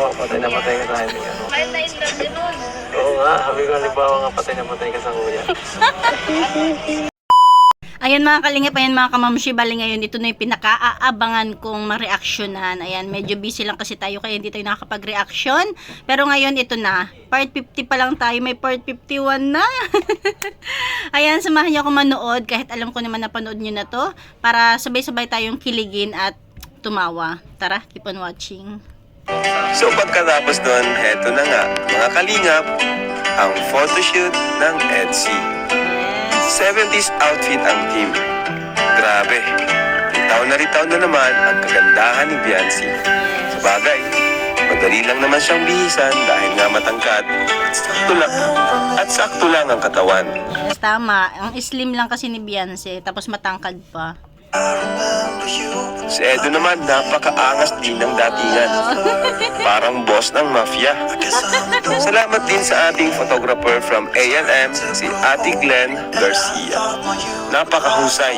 mo, patay na patay ka sa akin. Ano. Mahal na in love yun nun. Oo nga, sabi ko, halimbawa nga patay na patay ka sa kuya. Ayan mga kalingap, ayan mga kamamshi, bali ngayon ito na yung pinaka-aabangan kong mareaksyonan. Ayan, medyo busy lang kasi tayo kaya hindi tayo nakakapag-reaction. Pero ngayon ito na, part 50 pa lang tayo, may part 51 na. ayan, samahan niyo ako manood kahit alam ko naman napanood niyo na to para sabay-sabay tayong kiligin at tumawa. Tara, keep on watching. So pagkatapos nun, heto na nga, mga kalingap, ang photoshoot ng. Yes. 70s outfit ang team. Grabe, ritaw na ritaw na naman ang kagandahan ni Biancy. Sabagay, madali lang naman siyang bihisan dahil nga matangkad at sakto lang, at sakto lang ang katawan. Tama. Ang slim lang kasi ni Beyonce, tapos matangkad pa. Si Edo naman, napakaangas din ng datingan. Parang boss ng mafia. Salamat din sa ating photographer from A&M, si Ate Glenn Garcia. Napakahusay.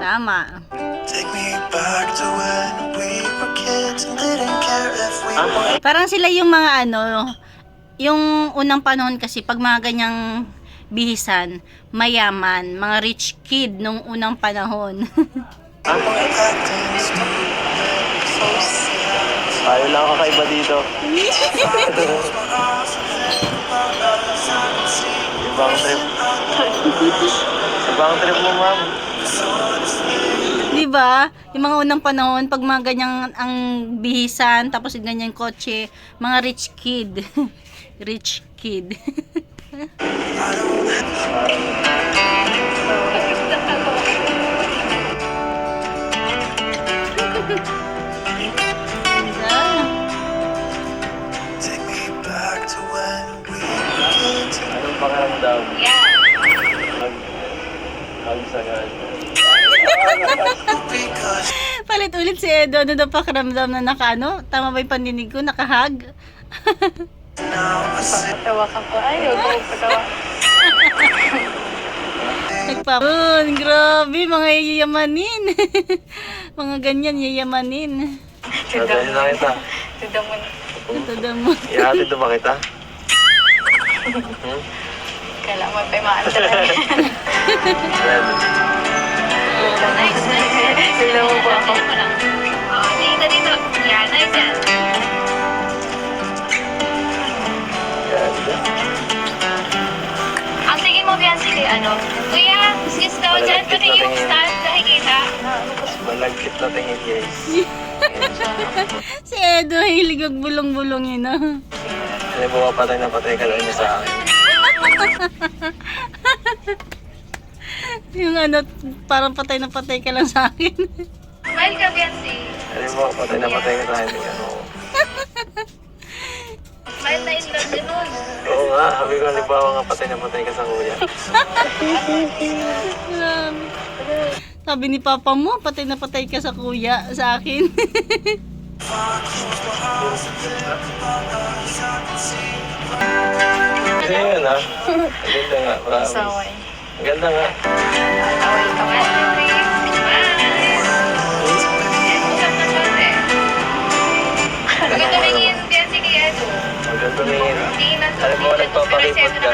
Tama. Parang sila yung mga ano, yung unang panahon kasi pag mga ganyang bihisan, mayaman, mga rich kid nung unang panahon. sad. Ayaw lang kakaiba dito. Ibang trip. Ibang trip mo, ma'am. 'Di ba? Yung mga unang panahon pag mga ganyang ang bihisan tapos yung ganyang kotse, mga rich kid. rich kid. Pakiramdam? Yeah. Hug. Hug sa gan. Because Palit ulit si Edo, ano daw pakiramdam na naka ano? Tama ba yung pandinig ko? Nakahag? now I sit Tawa ka po. Ay, huwag mo patawa. Nagpapun, grabe, mga yayamanin. mga ganyan, yayamanin. Sabihin na kita. Tignan mo na. Daw mo. Ihatid na ba kita? Kailangan mo pa yung maantala. Ready. Nice, nice. Tignan mo po ako. Dito, dito. Yan, nice yan. Ang tingin mo, Biancy, kay ano? Kuya, kiss daw dyan. Pati yung stand, nakikita. Malagkit na tingin, guys. Si Edo, hilig ang bulong-bulong yun, ah. Halimbawa, patay na patay ka lang niya sa akin. Yung ano, parang patay na patay ka lang sa akin. Smile ka, Biancy. Halimbawa, patay na patay ka sa akin. Ano. Smile na in love nga, sabi ko, halimbawa nga patay na patay ka sa kuya. Sabi ni papa mo, patay na patay ka sa kuya, sa akin. Kasi yun ha. Ang ganda nga, promise. Saway. Ang ganda nga. Saway ka ba? Biancy, kay Edo. Ang ganda tingin. Alam mo, nagpapakipot ka.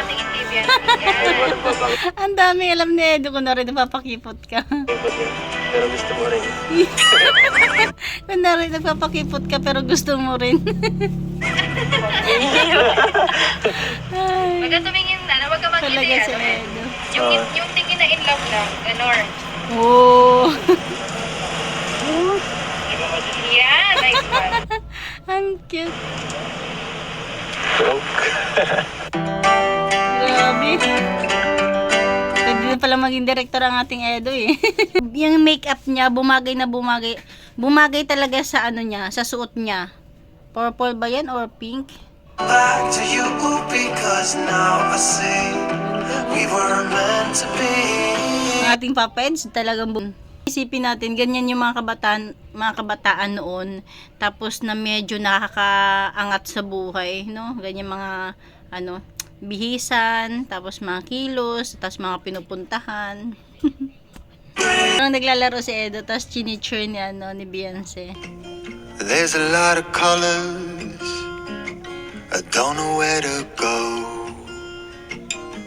Ang dami alam ni Edo ko na rin napapakipot ka. Pero gusto mo rin. Kunwari, nagpapakipot ka pero gusto mo rin. Huwag ka tumingin na, huwag ka talaga magkita si. Edo. Yung, yung tingin na in love lang, ganon. Oh, Yeah, nice one. ang cute. Grabe. Pwede na pala maging director ang ating Edo eh. yung makeup niya, bumagay na bumagay. Bumagay talaga sa ano niya, sa suot niya. Purple ba yan or pink? back to you because now I see we were meant to be. Ang ating papeds talagang bum- Isipin natin, ganyan yung mga kabataan, mga kabataan noon. Tapos na medyo nakakaangat sa buhay, no? Ganyan mga, ano, bihisan, tapos mga kilos, tapos mga pinupuntahan. Parang naglalaro si Edo, tapos chinichur ni, ano, ni Beyonce. There's a lot of colors. I don't know where to go.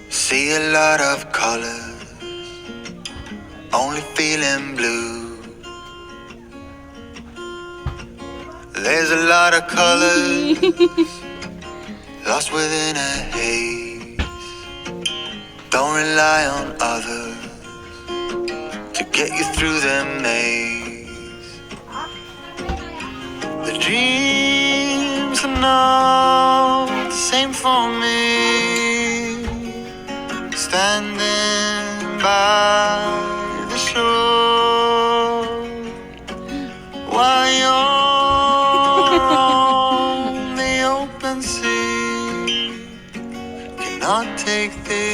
See a lot of colors. Only feeling blue. There's a lot of colors. lost within a haze. Don't rely on others to get you through the maze. The dreams are not the same for me. Standing take this